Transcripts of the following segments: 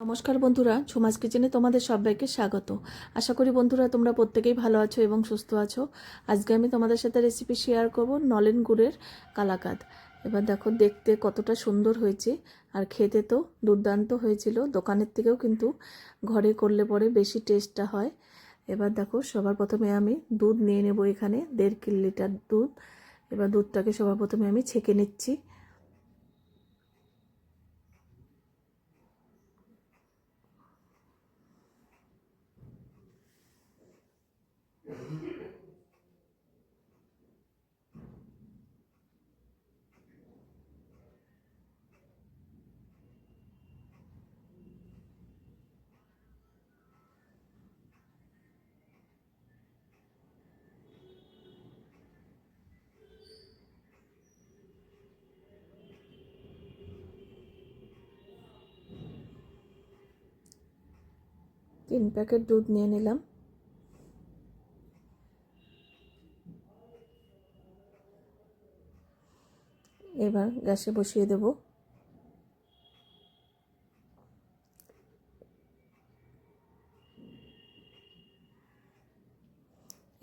নমস্কার বন্ধুরা ঝুমাস কিচেনে তোমাদের সবাইকে স্বাগত। আশা করি বন্ধুরা তোমরা প্রত্যেকেই ভালো আছো এবং সুস্থ আছো। আজকে আমি তোমাদের সাথে রেসিপি শেয়ার করব নলেন গুড়ের কালাকাদ। এবার দেখো দেখতে কতটা সুন্দর হয়েছে, আর খেতে তো দুর্দান্ত হয়েছিল। দোকানের থেকেও কিন্তু ঘরে করলে পরে বেশি টেস্টটা হয়। এবার দেখো সবার প্রথমে আমি দুধ নিয়ে নেব এখানে, দেড় কিলো লিটার দুধ। এবার দুধটাকে সবার প্রথমে আমি ছেঁকে নিচ্ছি। তিন প্যাকেট দুধ নিয়ে নিলাম এবার গ্যাসে বসিয়ে দেব।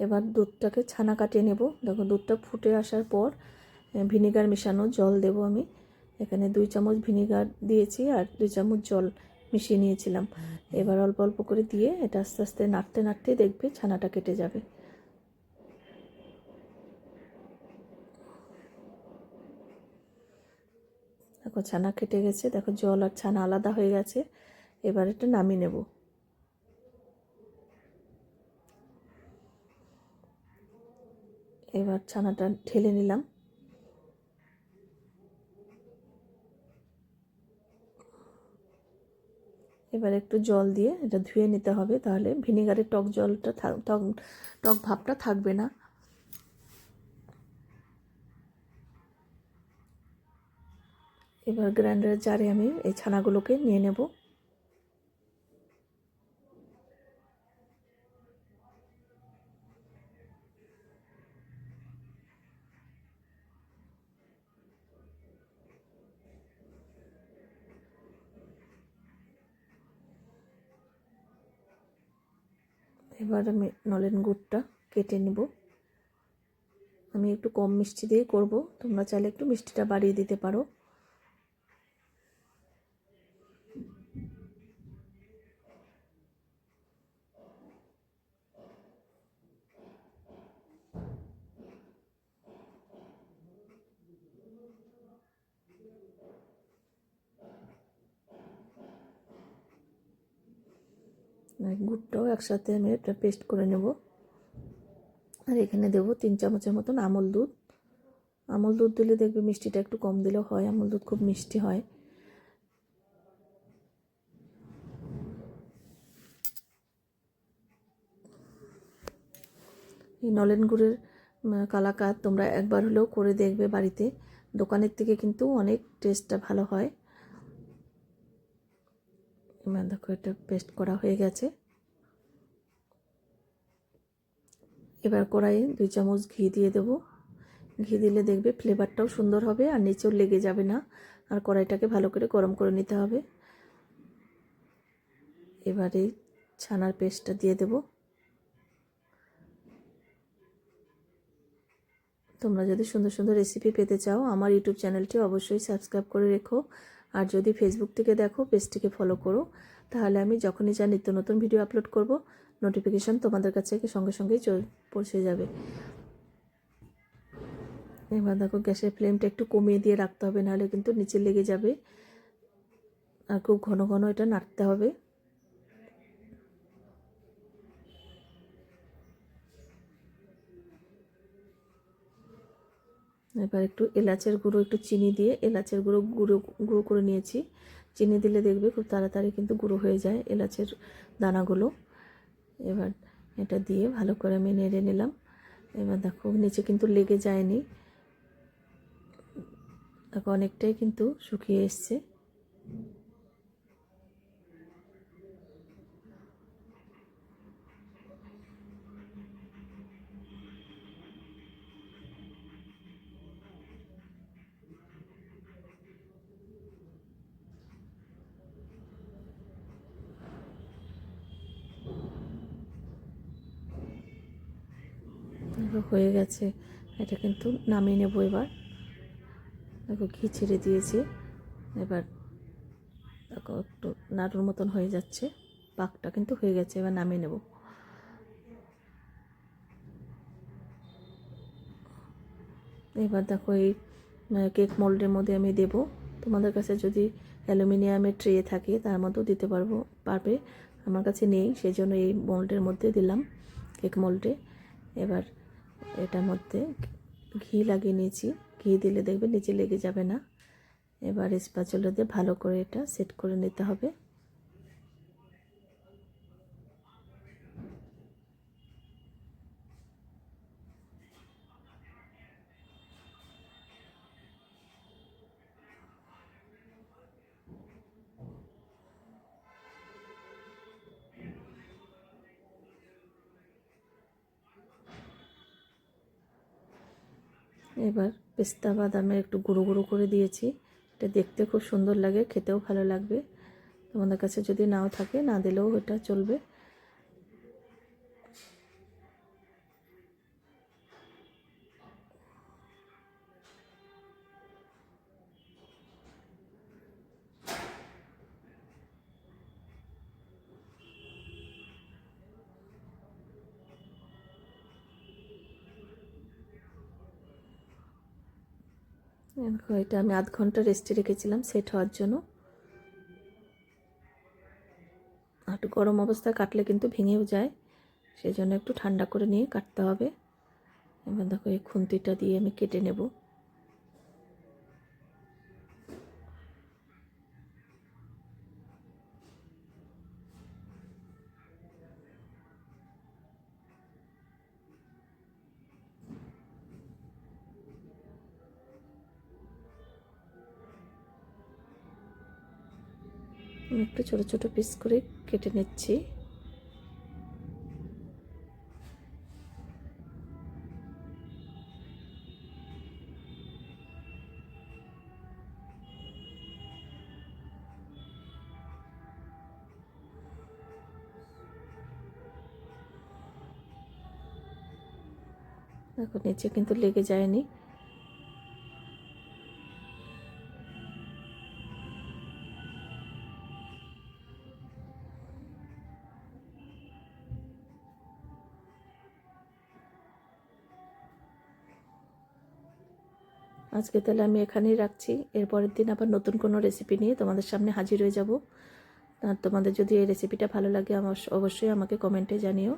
এবার দুধটাকে ছানা কাটিয়ে নেব। দেখো দুধটা ফুটে আসার পর ভিনিগার মেশানো জল দেব আমি। এখানে দুই চামচ ভিনিগার দিয়েছি আর দুই চামচ জল মিশিয়ে নিয়েছিলাম। এবার অল্প অল্প করে দিয়ে এটা আস্তে আস্তে নাড়তে নাড়তে দেখবে ছানাটা কেটে যাবে। দেখো ছানা কেটে গেছে। দেখো জল আর ছানা আলাদা হয়ে গেছে। এবার এটা নামিয়ে নেব। এবার ছানাটা ঢেলে নিলাম। এবার একটু জল দিয়ে এটা ধুয়ে নিতে হবে, তাহলে ভিনেগারের টক জলটা টক টক ভাবটা থাকবে না। এবার গ্রাইন্ডারের জারে আমি এই ছানাগুলোকে নিয়ে নেব। এবার আমি নলেন গুড়টা কেটে নেব। আমি একটু কম মিষ্টি দিয়ে করব। তোমরা চাইলে একটু মিষ্টিটা বাড়িয়ে দিতে পারো। গুড়টাও একসাথে আমি এটা পেস্ট করে নেব। আর এখানে দেব তিন চামচের মতন আমল দুধ। আমল দুধ দিলে দেখবে মিষ্টিটা একটু কম দিলেও হয়, আমল দুধ খুব মিষ্টি হয়। এই নলেন গুড়ের কালাকাত তোমরা একবার হলেও করে দেখবে বাড়িতে। দোকানের থেকে কিন্তু অনেক টেস্টটা ভালো হয়। এটা পেস্ট করা হয়ে গেছে। এবার কড়াইয়ে দুই চামচ ঘি দিয়ে দেব। ঘি দিলে দেখবে ফ্লেভারটাও সুন্দর হবে আর নিচেও লেগে যাবে না। আর কড়াইটাকে ভালো করে গরম করে নিতে হবে। এবারে ছানার পেস্টটা দিয়ে দেব। তোমরা যদি সুন্দর সুন্দর রেসিপি পেতে চাও, আমার ইউটিউব চ্যানেলটি অবশ্যই সাবস্ক্রাইব করে রেখো। আর যদি ফেসবুক থেকে দেখো, পেজটিকে ফলো করো, তাহলে আমি যখনই যা নিত্য নতুন ভিডিও আপলোড করব নোটিফিকেশান তোমাদের কাছে সঙ্গে সঙ্গেই পৌঁছে যাবে। এবার দেখো, গ্যাসের ফ্লেমটা একটু কমিয়ে দিয়ে রাখতে হবে, নাহলে কিন্তু নিচে লেগে যাবে। আর খুব ঘন ঘন এটা নাড়তে হবে। এবার একটু এলাচের গুঁড়ো, একটু চিনি দিয়ে এলাচের গুঁড়ো গুঁড়ো গুঁড়ো করে নিয়েছি। চিনি দিলে দেখবে খুব তাড়াতাড়ি কিন্তু গুঁড়ো হয়ে যায় এলাচের দানাগুলো। এবার এটা দিয়ে ভালো করে আমি নেড়ে নিলাম। এবার দেখো, নিচে কিন্তু লেগে যায়নি। দেখো, অনেকটাই কিন্তু শুকিয়ে এসছে। দেখো হয়ে গেছে। এটা কিন্তু নামিয়ে নেব এবার। দেখো, ঘি ছেড়ে দিয়েছি। এবার দেখো, একটু নাড়ুর মতন হয়ে যাচ্ছে। পাকটা কিন্তু হয়ে গেছে, এবার নামিয়ে নেব। এবার দেখো, এই কেক মোল্ডের মধ্যে আমি দেব। তোমাদের কাছে যদি অ্যালুমিনিয়ামের ট্রে থাকে, তার মধ্যেও দিতে পারব, পারবে। আমার কাছে নেই সেই জন্য এই মোল্ডের মধ্যে দিলাম কেক মোল্ডে। এবার এটার মধ্যে ঘি লাগিয়ে নিয়েছি। ঘি দিলে দেখবে নিচে লেগে যাবে না। এবার স্প্যাচুলা দিয়ে ভালো করে এটা সেট করে নিতে হবে। এবার পেস্তা বাদামের একটু গুঁড়ো গুঁড়ো করে দিয়েছি। এটা দেখতে খুব সুন্দর লাগে, খেতেও ভালো লাগবে। তোমাদের কাছে যদি নাও থাকে, না দিলেও এটা চলবে। এটা আমি আধ ঘণ্টা রেস্টে রেখেছিলাম সেট হওয়ার জন্য। একটু গরম অবস্থায় কাটলে কিন্তু ভেঙেও যায় সেই জন্য একটু ঠান্ডা করে নিয়ে কাটতে হবে। এবার দেখো এই খুন্তিটা দিয়ে আমি কেটে নেব। একটু ছোট ছোট পিস করে কেটে নিচ্ছি। দেখো নিচে কিন্তু লেগে যায়নি। আজকে তাহলে আমি এখানেই রাখছি। এরপরের দিন আবার নতুন কোনো রেসিপি নিয়ে তোমাদের সামনে হাজির হয়ে যাব। আর তোমাদের যদি এই রেসিপিটা ভালো লাগে, আমার অবশ্যই আমাকে কমেন্টে জানিও।